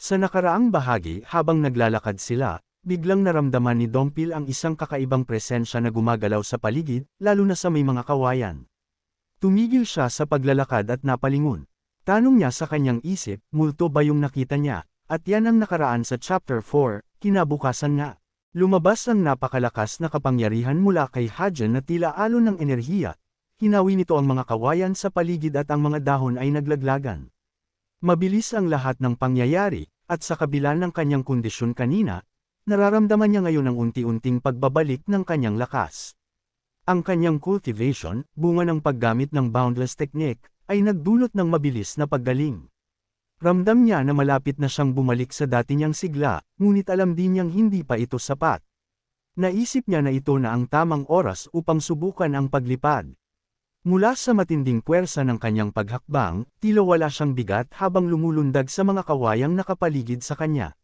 Sa nakaraang bahagi habang naglalakad sila, biglang naramdaman ni Dompil ang isang kakaibang presensya na gumagalaw sa paligid, lalo na sa may mga kawayan. Tumigil siya sa paglalakad at napalingon. Tanong niya sa kanyang isip, multo ba yung nakita niya, at yan ang nakaraan sa chapter 4, kinabukasan nga. Lumabas ang napakalakas na kapangyarihan mula kay Hajan na tila alon ng enerhiya, hinawi nito ang mga kawayan sa paligid at ang mga dahon ay naglaglagan. Mabilis ang lahat ng pangyayari, at sa kabila ng kanyang kondisyon kanina, nararamdaman niya ngayon ang unti-unting pagbabalik ng kanyang lakas. Ang kanyang cultivation, bunga ng paggamit ng boundless technique, ay nagdulot ng mabilis na paggaling. Ramdam niya na malapit na siyang bumalik sa dati niyang sigla, ngunit alam din niyang hindi pa ito sapat. Naisip niya na ito na ang tamang oras upang subukan ang paglipad. Mula sa matinding puwersa ng kanyang paghakbang, tila wala siyang bigat habang lumulundag sa mga kawayang nakapaligid sa kanya.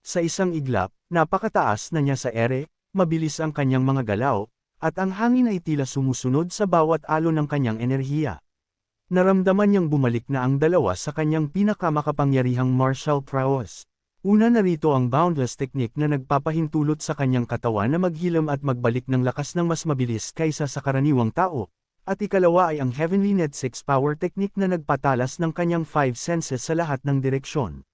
Sa isang iglap, napakataas na niya sa ere, mabilis ang kanyang mga galaw, at ang hangin ay tila sumusunod sa bawat alon ng kanyang enerhiya. Naramdaman niyang bumalik na ang dalawa sa kanyang pinakamakapangyarihang martial prowess. Una narito ang boundless technique na nagpapahintulot sa kanyang katawan na maghilam at magbalik ng lakas ng mas mabilis kaysa sa karaniwang tao, at ikalawa ay ang Heavenly Net 6 Power Technique na nagpatalas ng kanyang 5 senses sa lahat ng direksyon.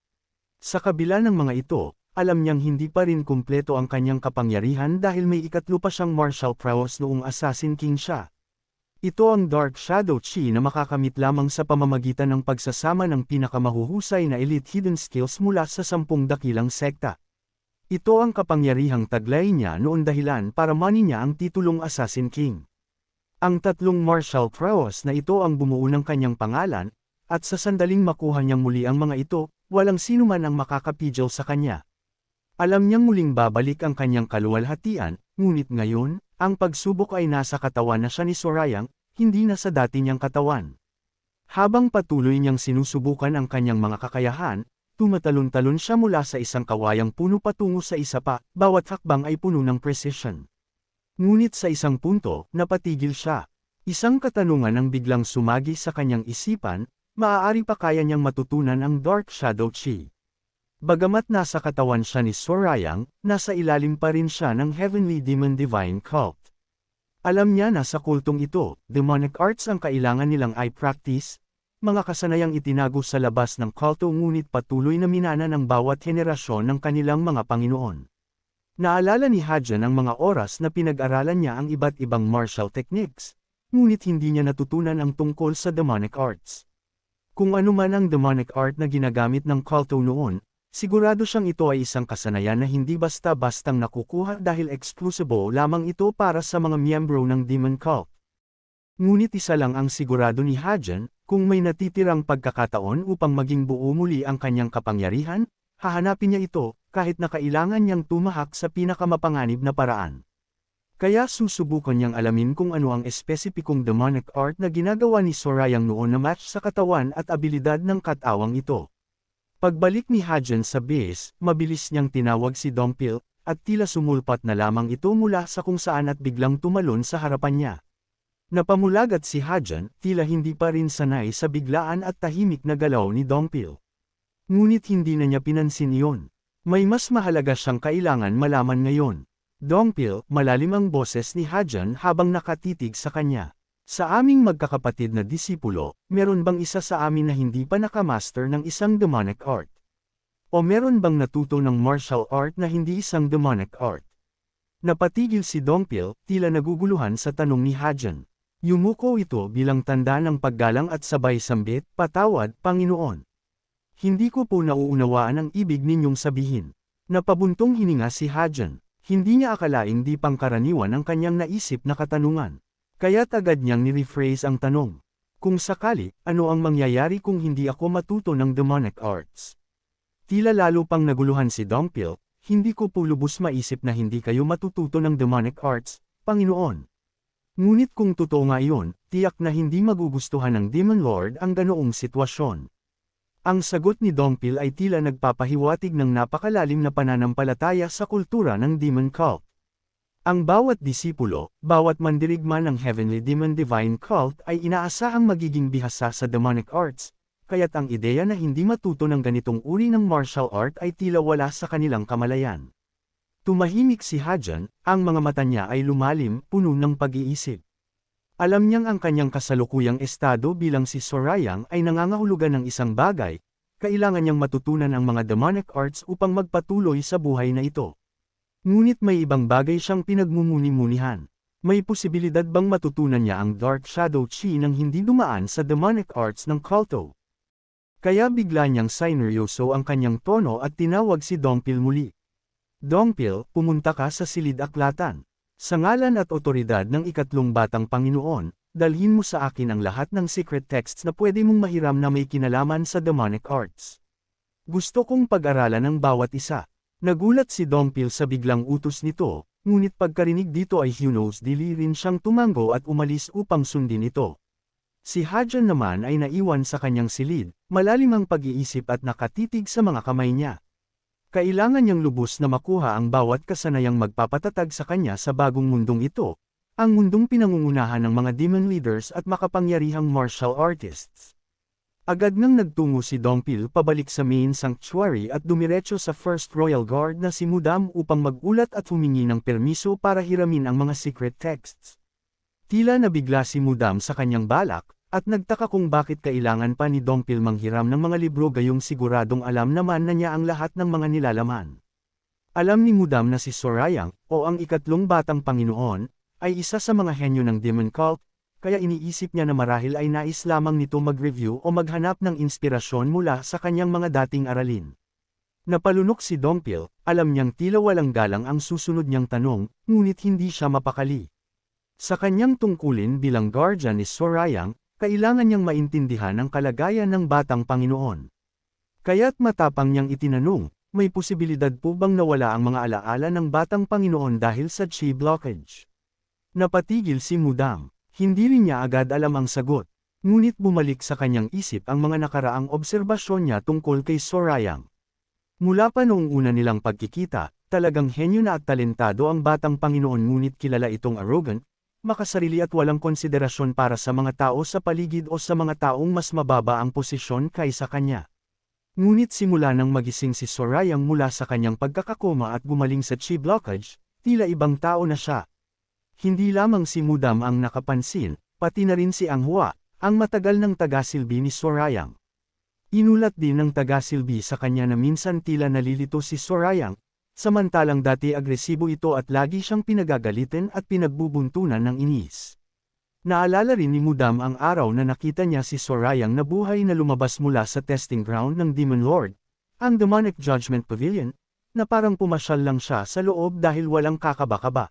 Sa kabila ng mga ito, alam niyang hindi pa rin kumpleto ang kanyang kapangyarihan dahil may ikatlo pa siyang martial prowess noong Assassin King siya. Ito ang Dark Shadow Chi na makakamit lamang sa pamamagitan ng pagsasama ng pinakamahuhusay na elite hidden skills mula sa sampung dakilang sekta. Ito ang kapangyarihang taglay niya noon dahilan para mani niya ang titulong Assassin King. Ang tatlong martial prowess na ito ang bumuo ng kanyang pangalan, at sa sandaling makuha niyang muli ang mga ito, walang sino man ang makakapidyo sa kanya. Alam niyang muling babalik ang kanyang kaluwalhatian, ngunit ngayon, ang pagsubok ay nasa katawan na siya ni Sorayang, hindi na sa dati niyang katawan. Habang patuloy niyang sinusubukan ang kanyang mga kakayahan, tumatalon-talon siya mula sa isang kawayang puno patungo sa isa pa, bawat hakbang ay puno ng precision. Ngunit sa isang punto, napatigil siya. Isang katanungan ang biglang sumagi sa kanyang isipan, maaari pa kaya niyang matutunan ang Dark Shadow Chi. Bagamat nasa katawan siya ni Sorayang, nasa ilalim pa rin siya ng Heavenly Demon Divine Cult. Alam niya na sa kultong ito, demonic arts ang kailangan nilang i practice, mga kasanayang itinago sa labas ng kulto ngunit patuloy na minana ng bawat henerasyon ng kanilang mga Panginoon. Naalala ni Hadjan ang mga oras na pinag-aralan niya ang iba't ibang martial techniques, ngunit hindi niya natutunan ang tungkol sa demonic arts. Kung ano man ang demonic art na ginagamit ng culto noon, sigurado siyang ito ay isang kasanayan na hindi basta-bastang nakukuha dahil exclusive lamang ito para sa mga miyembro ng demon cult. Ngunit isa lang ang sigurado ni Hadjan, kung may natitirang pagkakataon upang maging buo muli ang kanyang kapangyarihan, hahanapin niya ito, kahit na kailangan niyang tumahak sa pinakamapanganib na paraan. Kaya susubukan niyang alamin kung ano ang espesipikong demonic art na ginagawa ni Sorayang noon na match sa katawan at abilidad ng katawang ito. Pagbalik ni Hajan sa base, mabilis niyang tinawag si Dompil, at tila sumulpat na lamang ito mula sa kung saan at biglang tumalon sa harapan niya. Napamulagat si Hajan, tila hindi pa rin sanay sa biglaan at tahimik na galaw ni Dompil. Ngunit hindi na niya pinansin iyon. May mas mahalaga siyang kailangan malaman ngayon. Dongpil, malalim ang boses ni Hajan habang nakatitig sa kanya. Sa aming magkakapatid na disipulo, meron bang isa sa amin na hindi pa nakamaster ng isang demonic art? O meron bang natuto ng martial art na hindi isang demonic art? Napatigil si Dongpil, tila naguguluhan sa tanong ni Hajan. Yumuko ito bilang tanda ng paggalang at sabay sambit, patawad, Panginoon. Hindi ko po nauunawaan ang ibig ninyong sabihin. Napabuntong hininga si Hajan. Hindi niya akalaing di pangkaraniwan ang kanyang naisip na katanungan. Kaya agad niyang ni-rephrase ang tanong. Kung sakali, ano ang mangyayari kung hindi ako matuto ng demonic arts? Tila lalo pang naguluhan si Dongpil, hindi ko po lubos maisip na hindi kayo matututo ng demonic arts, Panginoon. Ngunit kung totoo nga iyon, tiyak na hindi magugustuhan ng Demon Lord ang ganoong sitwasyon. Ang sagot ni Dongpil ay tila nagpapahiwatig ng napakalalim na pananampalataya sa kultura ng Demon Cult. Ang bawat disipulo, bawat mandirigma ng Heavenly Demon Divine Cult ay inaasahang magiging bihasa sa demonic arts, kaya't ang ideya na hindi matuto ng ganitong uri ng martial art ay tila wala sa kanilang kamalayan. Tumahimik si Hajan, ang mga mata niya ay lumalim, puno ng pag-iisip. Alam niyang ang kanyang kasalukuyang estado bilang si Sorayang ay nangangahulugan ng isang bagay, kailangan niyang matutunan ang mga demonic arts upang magpatuloy sa buhay na ito. Ngunit may ibang bagay siyang pinagmumuni-munihan. May posibilidad bang matutunan niya ang Dark Shadow Chi nang hindi dumaan sa demonic arts ng Kalto? Kaya bigla niyang sineryoso ang kanyang tono at tinawag si Dongpil muli. Dongpil, pumunta ka sa silid aklatan. Sa ngalan at otoridad ng ikatlong batang Panginoon, dalhin mo sa akin ang lahat ng secret texts na pwede mong mahiram na may kinalaman sa demonic arts. Gusto kong pag-aralan ng bawat isa. Nagulat si Dongpil sa biglang utos nito, ngunit pagkarinig dito ay Hunos dili rin siyang tumango at umalis upang sundin ito. Si Hajan naman ay naiwan sa kanyang silid, malalim ang pag-iisip at nakatitig sa mga kamay niya. Kailangan niyang lubos na makuha ang bawat kasanayang magpapatatag sa kanya sa bagong mundong ito, ang mundong pinangungunahan ng mga demon leaders at makapangyarihang martial artists. Agad nang nagtungo si Dongpil pabalik sa main sanctuary at dumiretso sa First Royal Guard na si Mudam upang magulat at humingi ng permiso para hiramin ang mga secret texts. Tila nabigla si Mudam sa kanyang balak, at nagtaka kung bakit kailangan pa ni Dongpil manghiram ng mga libro gayong siguradong alam naman na niya ang lahat ng mga nilalaman. Alam ni Mudam na si Sorayang, o ang ikatlong batang Panginoon, ay isa sa mga henyo ng Demon Cult, kaya iniisip niya na marahil ay nais lamang nito mag-review o maghanap ng inspirasyon mula sa kanyang mga dating aralin. Napalunok si Dongpil, alam niyang tila walang galang ang susunod niyang tanong, ngunit hindi siya mapakali. Sa kanyang tungkulin bilang guardian ni Sorayang, kailangan niyang maintindihan ang kalagayan ng batang Panginoon. Kaya't matapang niyang itinanong, may posibilidad po bang nawala ang mga alaala ng batang Panginoon dahil sa chi blockage? Napatigil si Mudam. Hindi rin niya agad alam ang sagot. Ngunit bumalik sa kanyang isip ang mga nakaraang obserbasyon niya tungkol kay Sorayang. Mula pa noong una nilang pagkikita, talagang henyo na at talentado ang batang Panginoon ngunit kilala itong arrogant, makasarili at walang konsiderasyon para sa mga tao sa paligid o sa mga taong mas mababa ang posisyon kaysa kanya. Ngunit simula nang magising si Sorayang mula sa kanyang pagkakakoma at gumaling sa chi blockage, tila ibang tao na siya. Hindi lamang si Mudam ang nakapansin, pati na rin si Anghua, ang matagal ng tagasilbi ni Sorayang. Inulat din ng tagasilbi sa kanya na minsan tila nalilito si Sorayang, Samantalang dati agresibo ito at lagi siyang pinagagalitin at pinagbubuntunan ng inis. Naalala rin ni Mudam ang araw na nakita niya si Sorayang na buhay na lumabas mula sa testing ground ng Demon Lord, ang Demonic Judgment Pavilion, na parang pumasyal lang siya sa loob dahil walang kakaba-kaba.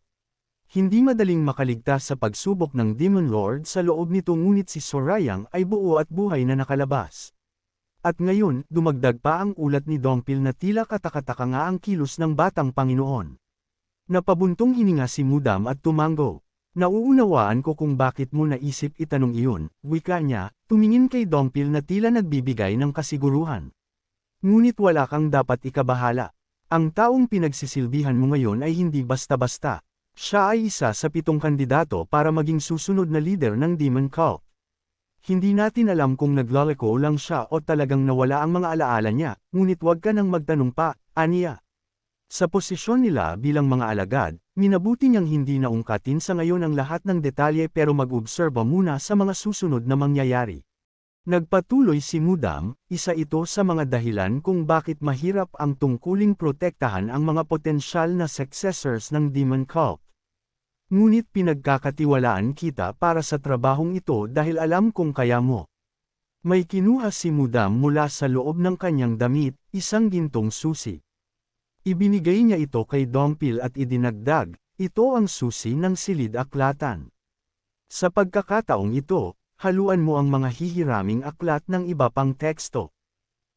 Hindi madaling makaligtas sa pagsubok ng Demon Lord sa loob nito ngunit si Sorayang ay buo at buhay na nakalabas. At ngayon, dumagdag pa ang ulat ni Dongpil na tila katakataka nga ang kilos ng batang Panginoon. Napabuntong hininga si Mudam at tumango. Nauunawaan ko kung bakit mo naisip itanong iyon, wika niya, tumingin kay Dongpil na tila nagbibigay ng kasiguruhan. Ngunit wala kang dapat ikabahala. Ang taong pinagsisilbihan mo ngayon ay hindi basta-basta. Siya ay isa sa pitong kandidato para maging susunod na leader ng Demon Cult. Hindi natin alam kung naglalako lang siya o talagang nawala ang mga alaala niya, ngunit huwag ka nang magtanong pa, aniya. Sa posisyon nila bilang mga alagad, minabuti niyang hindi naungkatin sa ngayon ang lahat ng detalye pero mag-obserba muna sa mga susunod na mangyayari. Nagpatuloy si Mudam, isa ito sa mga dahilan kung bakit mahirap ang tungkuling protektahan ang mga potensyal na successors ng Demon Cult. Ngunit pinagkakatiwalaan kita para sa trabahong ito dahil alam kong kaya mo. May kinuha si Mudam mula sa loob ng kanyang damit, isang gintong susi. Ibinigay niya ito kay Dongpil at idinagdag, ito ang susi ng silid aklatan. Sa pagkakataong ito, haluan mo ang mga hihiraming aklat ng iba pang teksto.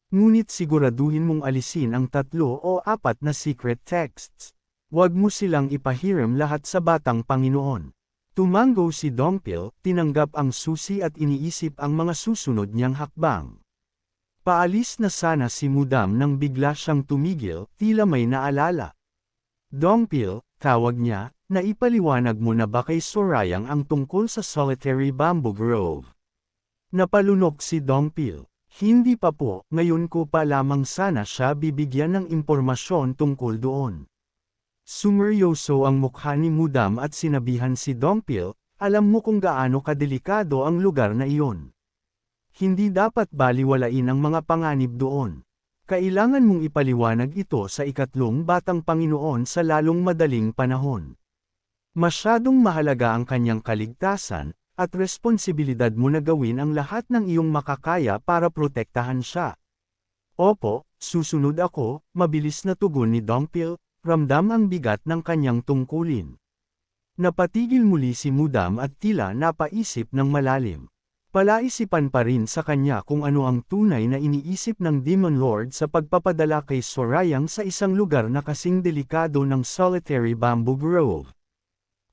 Ngunit siguraduhin mong alisin ang tatlo o apat na secret texts. Huwag mo silang ipahiram lahat sa batang Panginoon. Tumango si Dongpil, tinanggap ang susi at iniisip ang mga susunod niyang hakbang. Paalis na sana si Mudam nang bigla siyang tumigil, tila may naalala. Dongpil, tawag niya, naipaliwanag mo na ba kay Sorayang ang tungkol sa solitary bamboo grove? Napalunok si Dongpil. Hindi pa po, ngayon ko pa lamang sana siya bibigyan ng impormasyon tungkol doon. Sumeryoso ang mukha ni Mudam at sinabihan si Dompil, alam mo kung gaano kadelikado ang lugar na iyon. Hindi dapat baliwalain ang mga panganib doon. Kailangan mong ipaliwanag ito sa ikatlong batang Panginoon sa lalong madaling panahon. Masyadong mahalaga ang kanyang kaligtasan, at responsibilidad mo na gawin ang lahat ng iyong makakaya para protektahan siya. Opo, susunod ako, mabilis na tugon ni Dongpil, ramdam ang bigat ng kanyang tungkulin. Napatigil muli si Mudam at tila napaisip ng malalim. Palaisipan pa rin sa kanya kung ano ang tunay na iniisip ng Demon Lord sa pagpapadala kay Sorayang sa isang lugar na kasing delikado ng Solitary Bamboo Grove.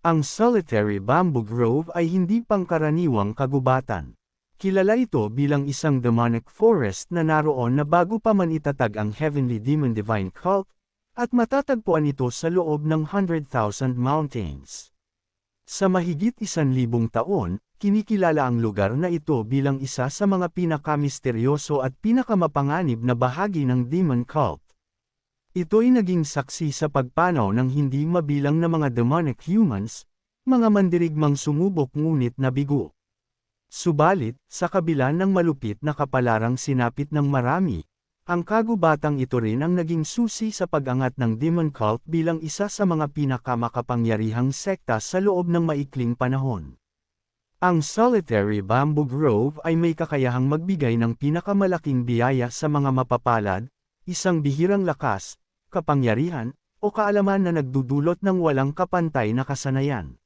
Ang Solitary Bamboo Grove ay hindi pangkaraniwang kagubatan. Kilala ito bilang isang demonic forest na naroon na bago pa man itatag ang Heavenly Demon Divine Cult, at matatagpuan ito sa loob ng 100,000 mountains. Sa mahigit isan libong taon, kinikilala ang lugar na ito bilang isa sa mga pinakamisteryoso at pinakamapanganib na bahagi ng Demon Cult. Ito'y naging saksi sa pagpanaw ng hindi mabilang na mga demonic humans, mga mandirigmang sumubok ngunit nabigo. Subalit, sa kabila ng malupit na kapalarang sinapit ng marami, ang kagubatang ito rin ang naging susi sa pag-angat ng Demon Cult bilang isa sa mga pinakamakapangyarihang sekta sa loob ng maikling panahon. Ang Solitary Bamboo Grove ay may kakayahang magbigay ng pinakamalaking biyaya sa mga mapapalad, isang bihirang lakas, kapangyarihan, o kaalaman na nagdudulot ng walang kapantay na kasanayan.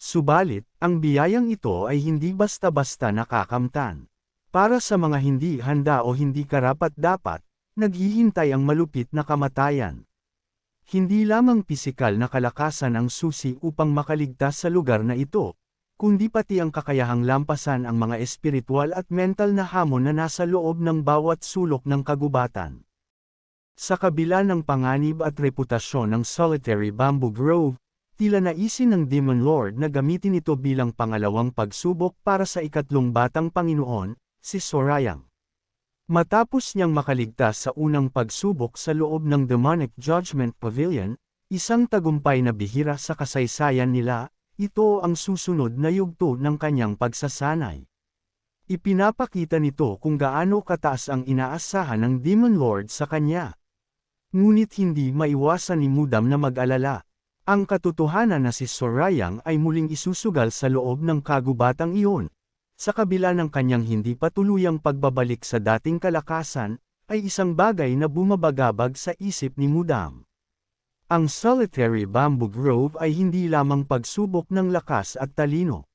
Subalit, ang biyayang ito ay hindi basta-basta nakakamtan. Para sa mga hindi handa o hindi karapat-dapat, naghihintay ang malupit na kamatayan. Hindi lamang pisikal na kalakasan ang susi upang makaligtas sa lugar na ito, kundi pati ang kakayahang lampasan ang mga espiritual at mental na hamon na nasa loob ng bawat sulok ng kagubatan. Sa kabila ng panganib at reputasyon ng Solitary Bamboo Grove, tila naisin ng Demon Lord na gamitin ito bilang pangalawang pagsubok para sa ikatlong batang Panginoon, si Sorayang. Matapos niyang makaligtas sa unang pagsubok sa loob ng Demonic Judgment Pavilion, isang tagumpay na bihira sa kasaysayan nila, ito ang susunod na yugto ng kanyang pagsasanay. Ipinapakita nito kung gaano kataas ang inaasahan ng Demon Lord sa kanya. Ngunit hindi maiwasan ni Mudam na mag-alala. Ang katotohanan na si Sorayang ay muling isusugal sa loob ng kagubatang iyon. Sa kabila ng kanyang hindi patuluyang pagbabalik sa dating kalakasan, ay isang bagay na bumabagabag sa isip ni Mudam. Ang Solitary Bamboo Grove ay hindi lamang pagsubok ng lakas at talino.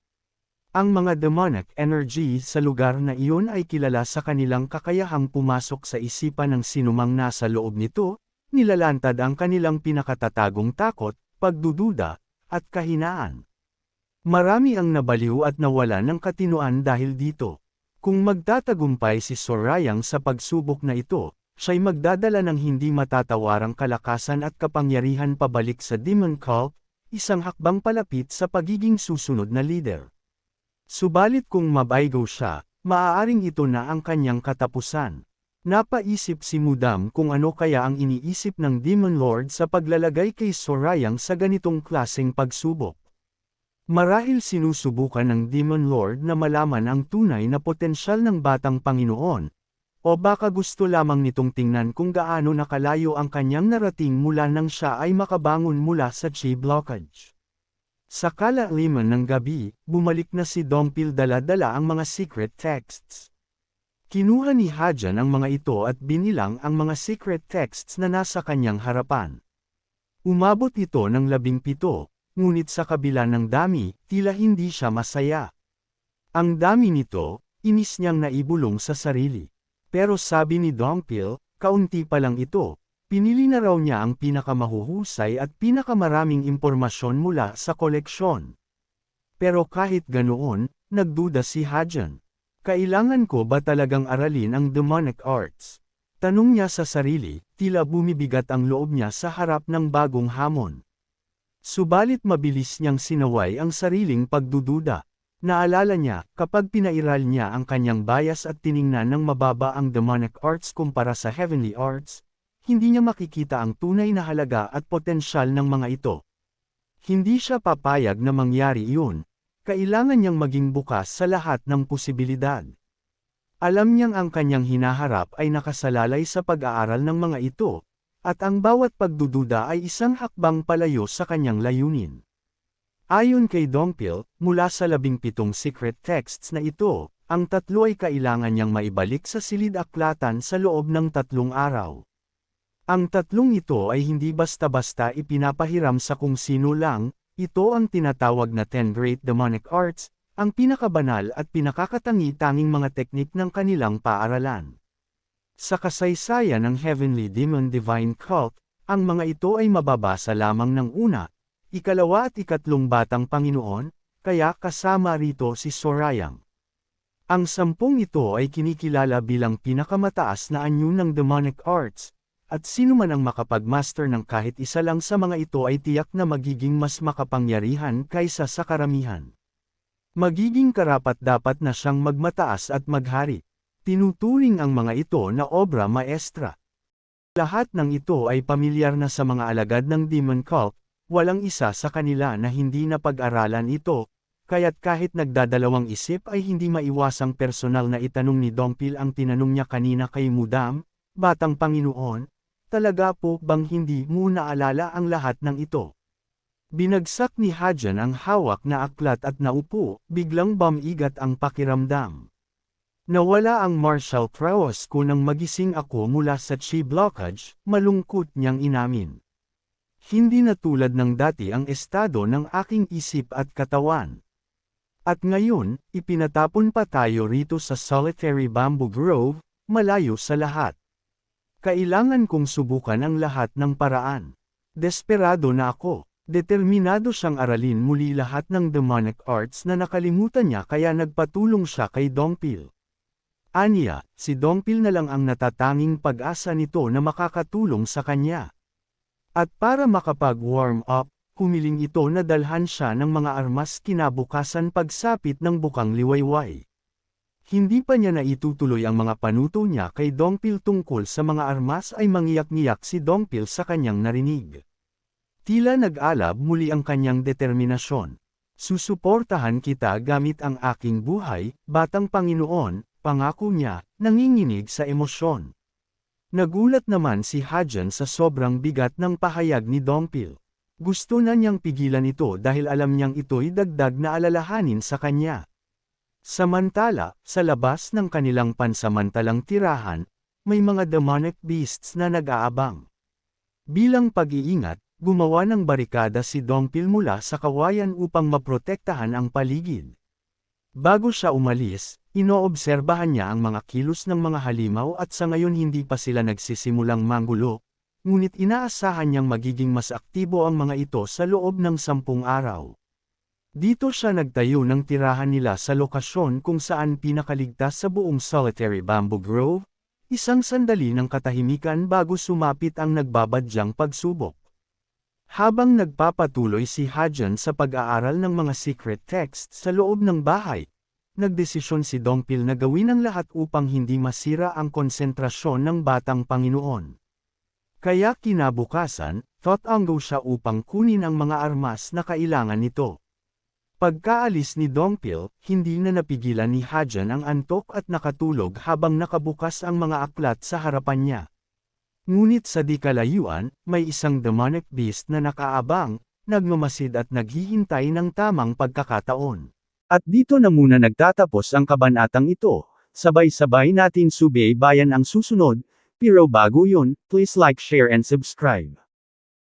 Ang mga demonic energy sa lugar na iyon ay kilala sa kanilang kakayahang pumasok sa isipan ng sinumang nasa loob nito, nilalantad ang kanilang pinakatatagong takot, pagdududa, at kahinaan. Marami ang nabaliw at nawala ng katinuan dahil dito. Kung magtatagumpay si Sorayang sa pagsubok na ito, siya'y magdadala ng hindi matatawarang kalakasan at kapangyarihan pabalik sa Demon Cult, isang hakbang palapit sa pagiging susunod na leader. Subalit kung mabaygo siya, maaaring ito na ang kanyang katapusan. Napaisip si Mudam kung ano kaya ang iniisip ng Demon Lord sa paglalagay kay Sorayang sa ganitong klaseng pagsubok. Marahil sinusubukan ng Demon Lord na malaman ang tunay na potensyal ng batang Panginoon, o baka gusto lamang nitong tingnan kung gaano nakalayo ang kanyang narating mula nang siya ay makabangon mula sa chi blockage. Sa kalaliman ng gabi, bumalik na si Dompil dala-dala ang mga secret texts. Kinuha ni Hajan ang mga ito at binilang ang mga secret texts na nasa kanyang harapan. Umabot ito ng labing pito, ngunit sa kabila ng dami, tila hindi siya masaya. Ang dami nito, inis niyang naibulong sa sarili. Pero sabi ni Dongpil, kaunti pa lang ito, pinili na raw niya ang pinakamahuhusay at pinakamaraming impormasyon mula sa koleksyon. Pero kahit ganoon, nagduda si Hajan. Kailangan ko ba talagang aralin ang demonic arts? Tanong niya sa sarili, tila bumibigat ang loob niya sa harap ng bagong hamon. Subalit mabilis niyang sinaway ang sariling pagdududa. Naalala niya, kapag pinairal niya ang kanyang bias at tiningnan ng mababa ang demonic arts kumpara sa heavenly arts, hindi niya makikita ang tunay na halaga at potensyal ng mga ito. Hindi siya papayag na mangyari iyon, kailangan niyang maging bukas sa lahat ng posibilidad. Alam niyang ang kanyang hinaharap ay nakasalalay sa pag-aaral ng mga ito, at ang bawat pagdududa ay isang hakbang palayo sa kanyang layunin. Ayon kay Dompil, mula sa labing pitong secret texts na ito, ang tatlo ay kailangan niyang maibalik sa silid aklatan sa loob ng tatlong araw. Ang tatlong ito ay hindi basta-basta ipinapahiram sa kung sino lang, ito ang tinatawag na Ten Great Demonic Arts, ang pinakabanal at pinakakatangi-tanging mga teknik ng kanilang paaralan. Sa kasaysayan ng Heavenly Demon Divine Cult, ang mga ito ay mababasa lamang ng una, ikalawa at ikatlong batang Panginoon, kaya kasama rito si Sorayang. Ang sampung ito ay kinikilala bilang pinakamataas na anyo ng demonic arts, at sino man ang makapagmaster ng kahit isa lang sa mga ito ay tiyak na magiging mas makapangyarihan kaysa sa karamihan. Magiging karapat dapat na siyang magmataas at maghari. Tinuturing ang mga ito na obra maestra. Lahat ng ito ay pamilyar na sa mga alagad ng Demon Cult, walang isa sa kanila na hindi na pag-aralan ito, kaya't kahit nagdadalawang isip ay hindi maiwasang personal na itanong ni Dompil ang tinanong niya kanina kay Mudam, Batang Panginoon, talaga po bang hindi mo naalala ang lahat ng ito? Binagsak ni Hajan ang hawak na aklat at naupo, biglang bamigat ang pakiramdam. Nawala ang martial prowess ko nang magising ako mula sa chi blockage, malungkot niyang inamin. Hindi na tulad ng dati ang estado ng aking isip at katawan. At ngayon, ipinatapon pa tayo rito sa solitary bamboo grove, malayo sa lahat. Kailangan kong subukan ang lahat ng paraan. Desperado na ako. Determinado siyang aralin muli lahat ng demonic arts na nakalimutan niya kaya nagpatulong siya kay Dongpil. Anya, si Dongpil na lang ang natatanging pag-asa nito na makakatulong sa kanya. At para makapag-warm up, humiling ito na dalhan siya ng mga armas kinabukasan pagsapit ng bukang liwayway. Hindi pa niya naitutuloy ang mga panuto niya kay Dongpil tungkol sa mga armas ay mangiyak-ngiyak si Dongpil sa kanyang narinig. Tila nag-alab muli ang kanyang determinasyon. Susuportahan kita gamit ang aking buhay, batang Panginoon, Pangako niya, nanginginig sa emosyon. Nagulat naman si Hajan sa sobrang bigat ng pahayag ni Dompil. Gusto na niyang pigilan ito dahil alam niyang ito'y dagdag na alalahanin sa kanya. Samantala, sa labas ng kanilang pansamantalang tirahan, may mga demonic beasts na nag-aabang. Bilang pag-iingat, gumawa ng barikada si Dompil mula sa kawayan upang maprotektahan ang paligid. Bago siya umalis, Inoobserbahan niya ang mga kilos ng mga halimaw at sa ngayon hindi pa sila nagsisimulang manggulo, ngunit inaasahan niyang magiging mas aktibo ang mga ito sa loob ng sampung araw. Dito siya nagtayo ng tirahan nila sa lokasyon kung saan pinakaligtas sa buong solitary bamboo grove, isang sandali ng katahimikan bago sumapit ang nagbabadyang pagsubok. Habang nagpapatuloy si Hajan sa pag-aaral ng mga secret texts sa loob ng bahay, nagdesisyon si Dongpil na gawin ang lahat upang hindi masira ang konsentrasyon ng batang Panginoon. Kaya kinabukasan, thought-anggo siya upang kunin ang mga armas na kailangan nito. Pagkaalis ni Dongpil, hindi na napigilan ni Hajan ang antok at nakatulog habang nakabukas ang mga aklat sa harapan niya. Ngunit sa di kalayuan, may isang demonic beast na nakaabang, nagmamasid at naghihintay ng tamang pagkakataon. At dito na muna nagtatapos ang kabanatang ito. Sabay-sabay natin subaybayan ang susunod, pero bago yun, please like, share and subscribe.